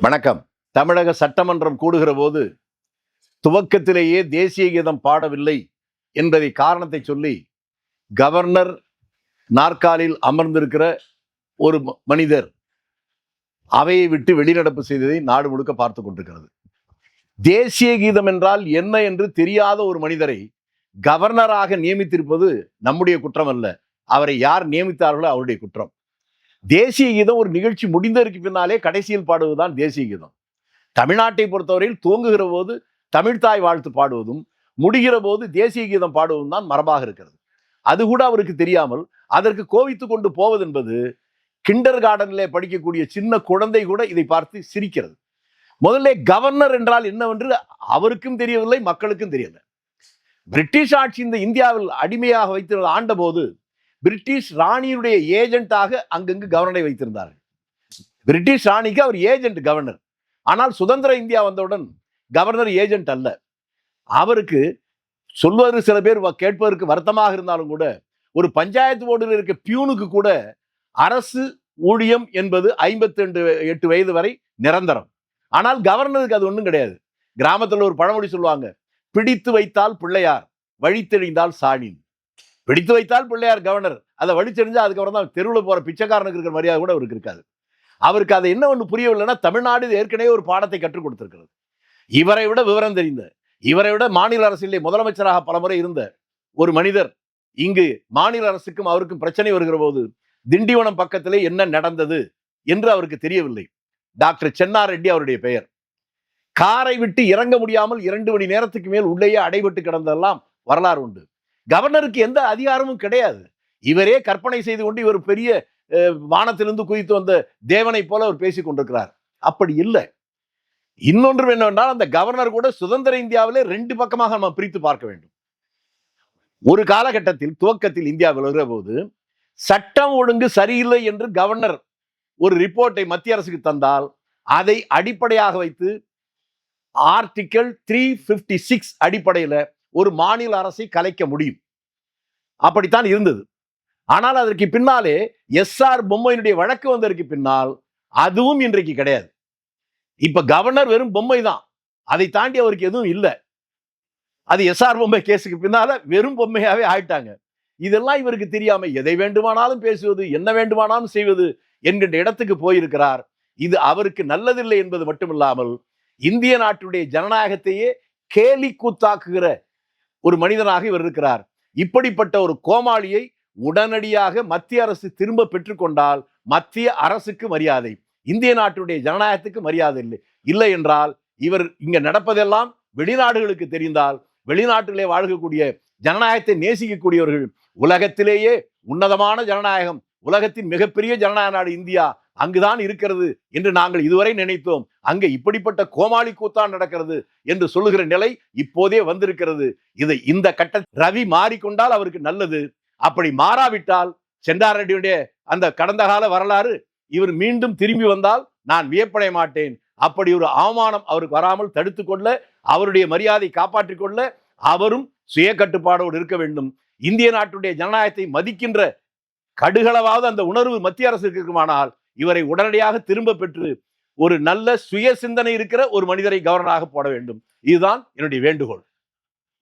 வணக்கம். தமிழக சட்டமன்றம் கூடுகிற போது துவக்கத்திலேயே தேசிய கீதம் பாடவில்லை என்பதை காரணத்தை சொல்லி கவர்னர் நாற்காலில் அமர்ந்திருக்கிற ஒரு ம- மனிதர் அவையை விட்டு வெளிநடப்பு செய்ததை நாடு முழுக்க பார்த்து கொண்டிருக்கிறது. தேசிய கீதம் என்றால் என்ன என்று தெரியாத ஒரு மனிதரை கவர்னராக நியமித்திருப்பது நம்முடைய குற்றம் அல்ல அவரை யார் நியமித்தார்களோ அவருடைய குற்றம். தேசிய கீதம் ஒரு நிகழ்ச்சி முடிந்ததற்கு பின்னாலே கடைசியில் பாடுவதுதான் தேசிய கீதம். தமிழ்நாட்டை பொறுத்தவரையில் துவங்குகிற போது தமிழ்தாய் வாழ்த்து பாடுவதும் முடிகிற போது தேசிய கீதம் பாடுவதும் தான் மரபாக இருக்கிறது. அது கூட அவருக்கு தெரியாமல் அதற்கு கோவித்து கொண்டு போவது என்பது கிண்டர் கார்டனிலே படிக்கக்கூடிய சின்ன குழந்தை கூட இதை பார்த்து சிரிக்கிறது. முதல்ல கவர்னர் என்றால் என்னவென்று அவருக்கும் தெரியவில்லை மக்களுக்கும் தெரியவில்லை. பிரிட்டிஷ் ஆட்சி இந்த இந்தியாவில் அடிமையாக வைத்து ஆண்டபோது பிரிட்டிஷ் ராணியுடைய ஏஜென்ட்டாக அங்கங்கு கவர்னரை வைத்திருந்தார்கள். பிரிட்டிஷ் ராணிக்கு அவர் ஏஜென்ட் கவர்னர் ஆனால் சுதந்திர இந்தியா வந்தவுடன் கவர்னர் ஏஜென்ட் அல்ல. அவருக்கு சொல்வது சில பேர் வ- கேட்பதற்கு வருத்தமாக இருந்தாலும் கூட ஒரு பஞ்சாயத்து போர்டில் இருக்க பியூனுக்கு கூட அரசு ஊழியம் என்பது ஐம்பத்தி ரெண்டு எட்டு வயது வரை நிரந்தரம். ஆனால் கவர்னருக்கு அது ஒன்றும் கிடையாது. கிராமத்தில் ஒரு பழமொழி சொல்லுவாங்க பிடித்து வைத்தால் பிள்ளையார் வழித்தெழிந்தால் சாணின். பிடித்து வைத்தால் பிள்ளையார் கவர்னர். அதை வழிச்செறிஞ்சா அதுக்கப்புறம் தான் தெருவில் போகிற பிச்சைக்காரனுக்கு இருக்கிற மரியாதை கூட அவருக்கு இருக்காது. அவருக்கு அதை என்ன ஒன்று புரியவில்லைன்னா தமிழ்நாடு இது ஏற்கனவே ஒரு பாடத்தை கற்றுக் கொடுத்திருக்கிறது. இவரை விட விவரம் தெரிந்த இவரை விட மாநில அரசிலே முதலமைச்சராக பலமுறை இருந்த ஒரு மனிதர் இங்கு மாநில அரசுக்கும் அவருக்கும் பிரச்சனை வருகிற போது திண்டிவனம் பக்கத்திலே என்ன நடந்தது என்று அவருக்கு தெரியவில்லை. டாக்டர் சென்னார் ரெட்டி அவருடைய பெயர். காரை விட்டு இறங்க முடியாமல் இரண்டு மணி நேரத்துக்கு மேல் உள்ளேயே அடைபட்டு கிடந்ததெல்லாம் வரலாறு உண்டு. கவர்னருக்கு எந்த அதிகாரமும் கிடையாது. இவரே கற்பனை செய்து கொண்டு இவர் பெரிய வானத்திலிருந்து குதித்து வந்த தேவனை போல அவர் பேசி கொண்டிருக்கிறார். அப்படி இல்லை. இன்னொன்று என்னவென்றால் அந்த கவர்னர் கூட சுதந்திர இந்தியாவிலே ரெண்டு பக்கமாக நம்ம பிரித்து பார்க்க வேண்டும். ஒரு காலகட்டத்தில் துவக்கத்தில் இந்தியா விலகிற போது சட்டம் ஒழுங்கு சரியில்லை என்று கவர்னர் ஒரு ரிப்போர்ட்டை மத்திய அரசுக்கு தந்தால் அதை அடிப்படையாக வைத்து ஆர்டிக்கல் த்ரீ பிப்டி சிக்ஸ் அடிப்படையில் ஒரு மாநில அரசை கலைக்க முடியும். அப்படித்தான் இருந்தது. ஆனால் அதற்கு பின்னாலே எஸ்ஆர் பொம்மையினுடைய வழக்கு வந்ததற்கு பின்னால் அதுவும் இன்றைக்கு கிடையாது. இப்ப கவர்னர் வெறும் பொம்மை தான். அதை தாண்டி அவருக்கு எதுவும் இல்லை. அது எஸ்ஆர் பொம்மை கேஸுக்கு பின்னால வெறும் பொம்மையாவே ஆயிட்டாங்க. இதெல்லாம் இவருக்கு தெரியாம எதை வேண்டுமானாலும் பேசுவது என்ன வேண்டுமானாலும் செய்வது என்கின்ற இடத்துக்கு போயிருக்கிறார். இது அவருக்கு நல்லதில்லை என்பது மட்டுமில்லாமல் இந்திய நாட்டுடைய ஜனநாயகத்தையே கேலி கூத்தாக்குகிற ஒரு மனிதனாக இவர் இருக்கிறார். இப்படிப்பட்ட ஒரு கோமாளியை உடனடியாக மத்திய அரசு திரும்ப பெற்றுக்கொண்டால் மத்திய அரசுக்கு மரியாதை இந்திய நாட்டுடைய ஜனநாயகத்துக்கு மரியாதை இல்லை. இல்லை என்றால் இவர் இங்க நடப்பதெல்லாம் வெளிநாடுகளுக்கு தெரிந்தால் வெளிநாட்டிலே வாழ்கக்கூடிய ஜனநாயகத்தை நேசிக்கக்கூடியவர்கள் உலகத்திலேயே உன்னதமான ஜனநாயகம் உலகத்தின் மிகப்பெரிய ஜனநாயக நாடு இந்தியா அங்குதான் இருக்கிறது என்று நாங்கள் இதுவரை நினைத்தோம். அங்கு இப்படிப்பட்ட கோமாளி கூத்தான் நடக்கிறது என்று சொல்லுகிற நிலை இப்போதே வந்திருக்கிறது. இதை இந்த கட்ட ரவி மாறிக்கொண்டால் அவருக்கு நல்லது. அப்படி மாறாவிட்டால் செண்டாரெட்டியுடைய அந்த கடந்த கால வரலாறு இவர் மீண்டும் திரும்பி வந்தால் நான் வியப்படைய மாட்டேன். அப்படி ஒரு அவமானம் அவருக்கு வராமல் தடுத்து கொள்ள அவருடைய மரியாதை காப்பாற்றிக் கொள்ள அவரும் சுய கட்டுப்பாடோடு இருக்க வேண்டும். இந்திய நாட்டுடைய ஜனநாயகத்தை மதிக்கின்ற கடுகளவாவது அந்த உணர்வு மத்திய அரசுக்கு இருக்குமானால் இவரை உடனடியாக திரும்ப பெற்று ஒரு நல்ல சுய சிந்தனை இருக்கிற ஒரு மனிதரை கவர்னராக போட வேண்டும். இதுதான் என்னுடைய வேண்டுகோள்.